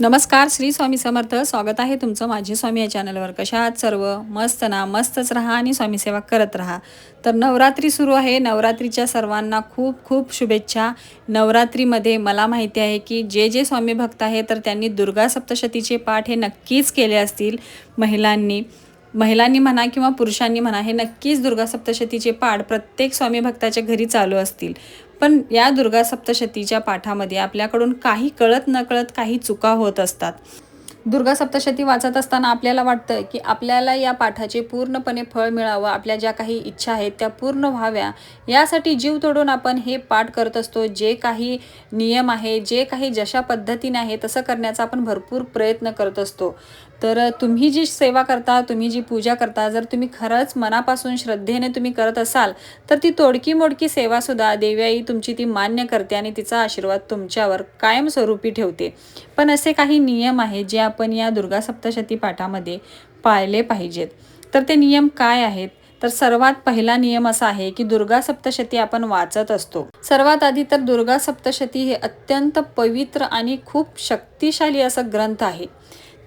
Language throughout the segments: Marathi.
नमस्कार श्री स्वामी समर्थ. स्वागत आहे तुमचं माझे स्वामी या चॅनलवर. कशा आहात सर्व? मस्त ना? मस्तच राहा आणि स्वामी सेवा करत राहा. तर नवरात्री सुरू आहे. नवरात्रीच्या सर्वांना खूप खूप शुभेच्छा. नवरात्रीमध्ये मला माहिती आहे की जे जे स्वामी भक्त आहे तर त्यांनी दुर्गा सप्तशतीचे पाठ हे नक्कीच केले असतील. महिलांनी महिलांनी म्हणा किंवा पुरुषांनी म्हणा हे नक्कीच दुर्गा सप्तशतीचे पाठ प्रत्येक स्वामी भक्ताच्या घरी चालू असतील. पण या दुर्गा सप्तशतीच्या पाठामध्ये आपल्याकडून काही कळत नकळत काही चुका होत असतात. दुर्गा सप्तशती वाचत असताना आपल्याला वाटतं की आपल्याला या पाठाचे पूर्णपणे फळ मिळावं आपल्या ज्या काही इच्छा आहेत त्या पूर्ण व्हाव्या. यासाठी जीव तोडून आपण हे पाठ करत असतो जे काही नियम आहे जे काही जशा पद्धतीने आहे तसं करण्याचा आपण भरपूर प्रयत्न करत असतो. तर तुम्ही जी सेवा करता तुम्ही जी पूजा करता जर तुम्ही खरंच मनापासून श्रद्धेने तुम्ही करत असाल तर ती तोडकी मोडकी सेवासुद्धा देव्याई तुमची ती मान्य करते आणि तिचा आशीर्वाद तुमच्यावर कायमस्वरूपी ठेवते. पण असे काही नियम आहेत जे आपण या दुर्गा सप्तशती पाठामध्ये पाळले पाहिजेत. तर ते नियम काय आहेत? तर सर्वात पहिला नियम असा आहे की दुर्गा सप्तशती आपण वाचत असतो. सर्वात आधी तर दुर्गा सप्तशती हे अत्यंत पवित्र आणि खूप शक्तिशाली असं ग्रंथ आहे.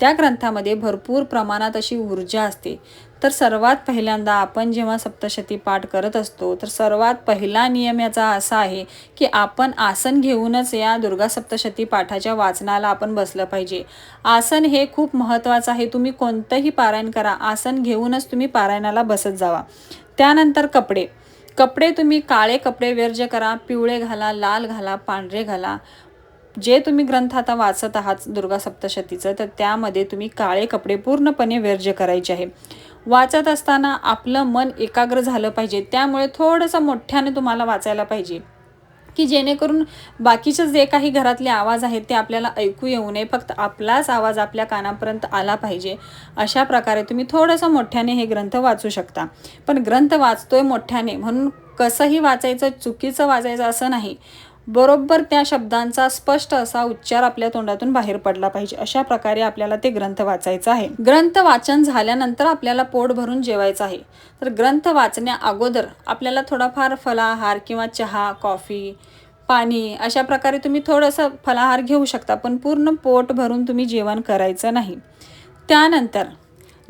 त्या ग्रंथामध्ये भरपूर प्रमाणात अशी ऊर्जा असते. तर सर्वात पहिल्यांदा आपण जेव्हा सप्तशती पाठ करत असतो तर सर्वात पहिला नियम याचा असा आहे की आपण आसन घेऊनच या दुर्गा सप्तशती पाठाच्या वाचनाला आपण बसलं पाहिजे. आसन हे खूप महत्त्वाचं आहे. तुम्ही कोणतंही पारायण करा. आसन घेऊनच तुम्ही पारायणाला बसत जावा. त्यानंतर कपडे. कपडे तुम्ही काळे कपडे वर्ज करा पिवळे घाला लाल घाला पांढरे घाला. जे तुम्ही ग्रंथ आता वाचत आहात दुर्गा सप्तशतीचं तर त्यामध्ये तुम्ही काळे कपडे पूर्णपणे वर्ज करायचे आहे. वाचत असताना आपलं मन एकाग्र झालं पाहिजे. त्यामुळे थोडंसं मोठ्याने तुम्हाला वाचायला पाहिजे. की जेणेकरून बाकीचे जे काही घरातले आवाज आहेत ते आपल्याला ऐकू येऊ नये. फक्त आपलाच आवाज आपल्या कानापर्यंत आला पाहिजे. अशा प्रकारे तुम्ही थोडंसं मोठ्याने हे ग्रंथ वाचू शकता. पण ग्रंथ वाचतोय मोठ्याने. म्हणून कसंही वाचायचं चुकीचं वाचायचं असं नाही. बरोबर त्या शब्दांचा स्पष्ट असा उच्चार आपल्या तोंडातून बाहेर पडला पाहिजे. अशा प्रकारे आपल्याला ते ग्रंथ वाचायचं आहे. ग्रंथ वाचन झाल्यानंतर आपल्याला पोट भरून जेवायचं आहे. तर ग्रंथ वाचण्या अगोदर आपल्याला थोडाफार फलाहार किंवा चहा कॉफी पाणी अशा प्रकारे तुम्ही थोडंसं फलाहार घेऊ शकता. पण पूर्ण पोट भरून तुम्ही जेवण करायचं नाही. त्यानंतर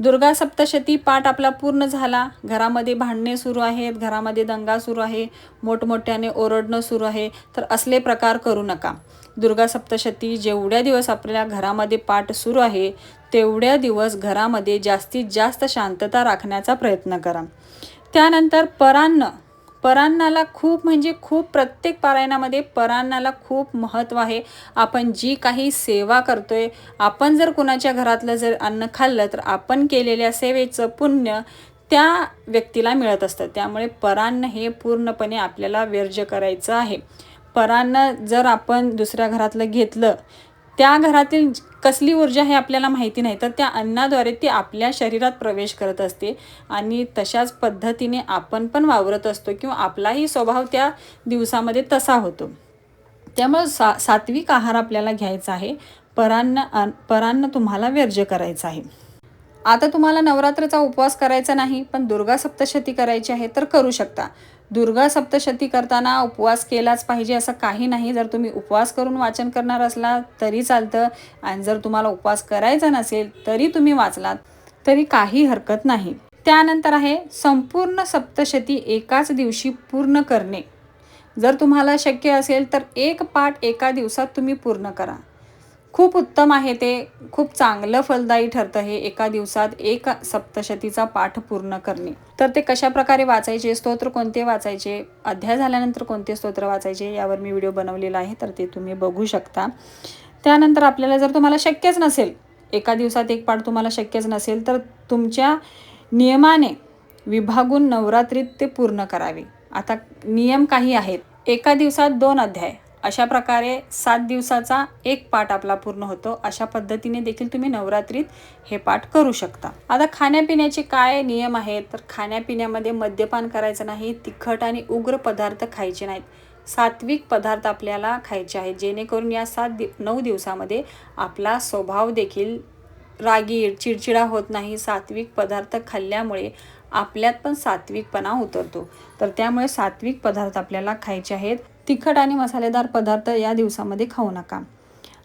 दुर्गा सप्तशती पाठ आपला पूर्ण झाला. घरामध्ये भांडणे सुरू आहेत. घरामध्ये दंगा सुरू आहे. मोठमोठ्याने ओरडणं सुरू आहे. तर असले प्रकार करू नका. दुर्गा सप्तशती जेवढ्या दिवस आपल्या घरामध्ये पाठ सुरू आहे तेवढ्या दिवस घरामध्ये जास्तीत जास्त शांतता राखण्याचा प्रयत्न करा. त्यानंतर परान्न परान्नाला खूप म्हणजे खूप प्रत्येक पारायणामध्ये परान्नाला खूप महत्त्व आहे. आपण जी काही सेवा करतोय आपण जर कुणाच्या घरातलं जर अन्न खाल्लं तर आपण केलेल्या सेवेचं पुण्य त्या व्यक्तीला मिळत असतं. त्यामुळे परान्न हे पूर्णपणे आपल्याला वर्ज्य करायचं आहे. परान्न जर आपण दुसऱ्या घरातलं घेतलं त्या घरातील कसली ऊर्जा हे आपल्याला माहिती नाही तर त्या अन्नाद्वारे ती आपल्या शरीरात प्रवेश करत असते. आणि तशाच पद्धतीने आपण पण वावरत असतो किंवा आपलाही स्वभाव त्या दिवसामध्ये तसा होतो. त्यामुळं सा सात्विक आहार आपल्याला घ्यायचा आहे. परान्न परान्न तुम्हाला व्यर्ज करायचं आहे. आता तुम्हाला नवरात्राचा उपवास करायचा नाही पण दुर्गा सप्तशती करायची आहे तर करू शकता. दुर्गा सप्तशती करताना उपवास केलाच पाहिजे असं काही नाही. जर तुम्ही उपवास करून वाचन करणार असला तरी चालतं. आणि जर तुम्हाला उपवास करायचा नसेल तरी तुम्ही वाचलात तरी काही हरकत नाही. त्यानंतर आहे संपूर्ण सप्तशती एकाच दिवशी पूर्ण करणे. जर तुम्हाला शक्य असेल तर एक पाठ एका दिवसात तुम्ही पूर्ण करा. खूप उत्तम आहे ते. खूप चांगलं फलदायी ठरतं हे एका दिवसात एक सप्तशतीचा पाठ पूर्ण करणे. तर ते कशा प्रकारे वाचायचे? स्तोत्र कोणते वाचायचे? अध्याय झाल्यानंतर कोणते स्तोत्र वाचायचे? यावर मी व्हिडिओ बनवलेला आहे तर ते तुम्ही बघू शकता. त्यानंतर आपल्याला जर तुम्हाला शक्यच नसेल एका दिवसात एक पाठ तुम्हाला शक्यच नसेल तर तुमच्या नियमाने विभागून नवरात्रीत ते पूर्ण करावे. आता नियम काही आहेत. एका दिवसात दोन अध्याय. अशा प्रकारे सात दिवसाचा एक पाठ आपला पूर्ण होतो. अशा पद्धतीने देखील तुम्ही नवरात्रीत हे पाठ करू शकता. आता खाण्यापिण्याचे काय नियम आहेत? तर खाण्यापिण्यामध्ये मद्यपान करायचं नाही तिखट आणि उग्र पदार्थ खायचे नाहीत. सात्विक पदार्थ आपल्याला खायचे आहेत जेणेकरून या सात दि नऊ दिवसामध्ये आपला स्वभाव देखील रागीर चिडचिडा होत नाही. सात्विक पदार्थ खाल्ल्यामुळे आपल्यात पण सात्विकपणा उतरतो. तर त्यामुळे सात्विक पदार्थ आपल्याला खायचे आहेत. तिखट आणि मसालेदार पदार्थ या दिवसामध्ये खाऊ नका.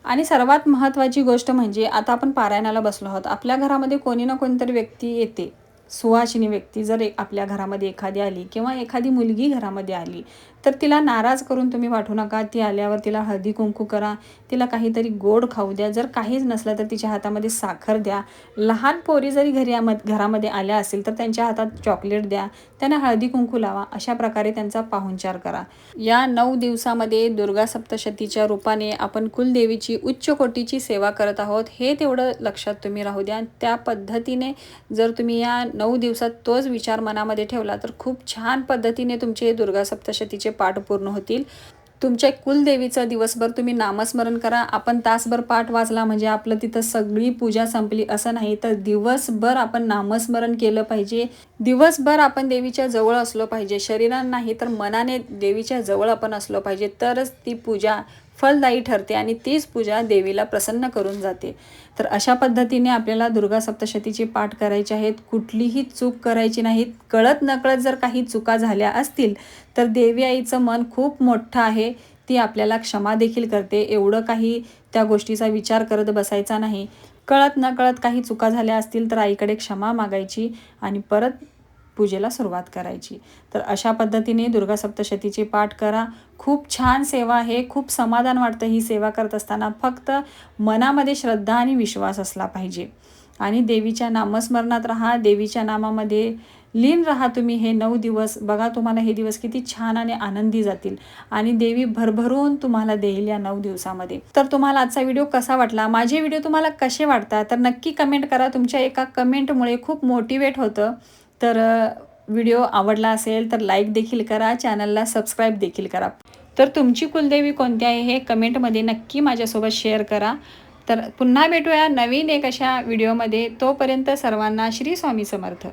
आणि सर्वात महत्त्वाची गोष्ट म्हणजे आता आपण पारायणाला बसलो आहोत. आपल्या घरामध्ये कोणी ना कोणीतरी व्यक्ती येते. सुवासिनी व्यक्ती जर एक आपल्या घरामध्ये एखादी आली किंवा एखादी मुलगी घरामध्ये आली तर तिला नाराज करून तुम्ही पाठवू नका ती आल्यावर तिला हळदी कुंकू करा तिला काहीतरी गोड खाऊ द्या जर काहीच नसलं तर तिच्या हातामध्ये साखर द्या. लहान पोरी जरी घरी आम- घरामध्ये आल्या असेल तर त्यांच्या हातात चॉकलेट द्या त्यांना हळदी कुंकू लावा अशा प्रकारे त्यांचा पाहुणचार करा. या नऊ दिवसामध्ये दुर्गा सप्तशतीच्या रूपाने आपण कुलदेवीची उच्च कोटीची सेवा करत आहोत हे तेवढं लक्षात तुम्ही राहू द्या. त्या पद्धतीने जर तुम्ही या नऊ दिवसात तोच विचार मनामध्ये ठेवला तर खूप छान पद्धतीने तुमचे दुर्गा सप्तशतीचे पाठ पूर्ण होतील. तुमच्या कुलदेवीचं दिवसभर तुम्ही नामस्मरण करा. आपण तासभर पाठ वाचला म्हणजे आपलं तिथं सगळी पूजा संपली असं नाही तर दिवसभर आपण नामस्मरण केलं पाहिजे. दिवसभर आपण देवीच्या जवळ असलो पाहिजे. शरीरानं नाही तर मनाने देवीच्या जवळ आपण असलो पाहिजे. तरच ती पूजा फलदायी ठरते आणि तीच पूजा देवीला प्रसन्न करून जाते. तर अशा पद्धतीने आपल्याला दुर्गा सप्तशतीचे पाठ करायचे आहेत. कुठलीही चूक करायची नाहीत. कळत नकळत जर काही चुका झाल्या असतील तर देवी आईचं मन खूप मोठं आहे. ती आपल्याला क्षमा देखील करते. एवढं काही त्या गोष्टीचा विचार करत बसायचा नाही. कळत नकळत काही चुका झाल्या असतील तर आईकडे क्षमा मागायची आणि परत पूजेला सुरुवात करायची. तर अशा पद्धतीने दुर्गा सप्तशतीचे पाठ करा. खूप छान सेवा आहे. खूप समाधान वाटतं ही सेवा करत असताना. फक्त मनामध्ये श्रद्धा आणि विश्वास असला पाहिजे. आणि देवीच्या नामस्मरणात राहा. देवीच्या नामामध्ये लीन राहा तुम्ही हे नऊ दिवस. बघा तुम्हाला हे दिवस किती छान आणि आनंदी जातील. आणि देवी भरभरून तुम्हाला देईल या नऊ दिवसामध्ये. तर तुम्हाला आजचा व्हिडिओ कसा वाटला? माझे व्हिडिओ तुम्हाला कसे वाटतात? तर नक्की कमेंट करा. तुमच्या एका कमेंटमुळे खूप मोटिवेट होतं. तर व्हिडिओ आवडला असेल तर लाईक देखील करा. चॅनलला सबस्क्राईब देखील करा. तर तुमची कुलदेवी कोणती आहे हे कमेंटमध्ये नक्की माझ्यासोबत शेअर करा. तर पुन्हा भेटूया नवीन एक अशा व्हिडिओमध्ये तोपर्यंत सर्वांना श्री स्वामी समर्थ.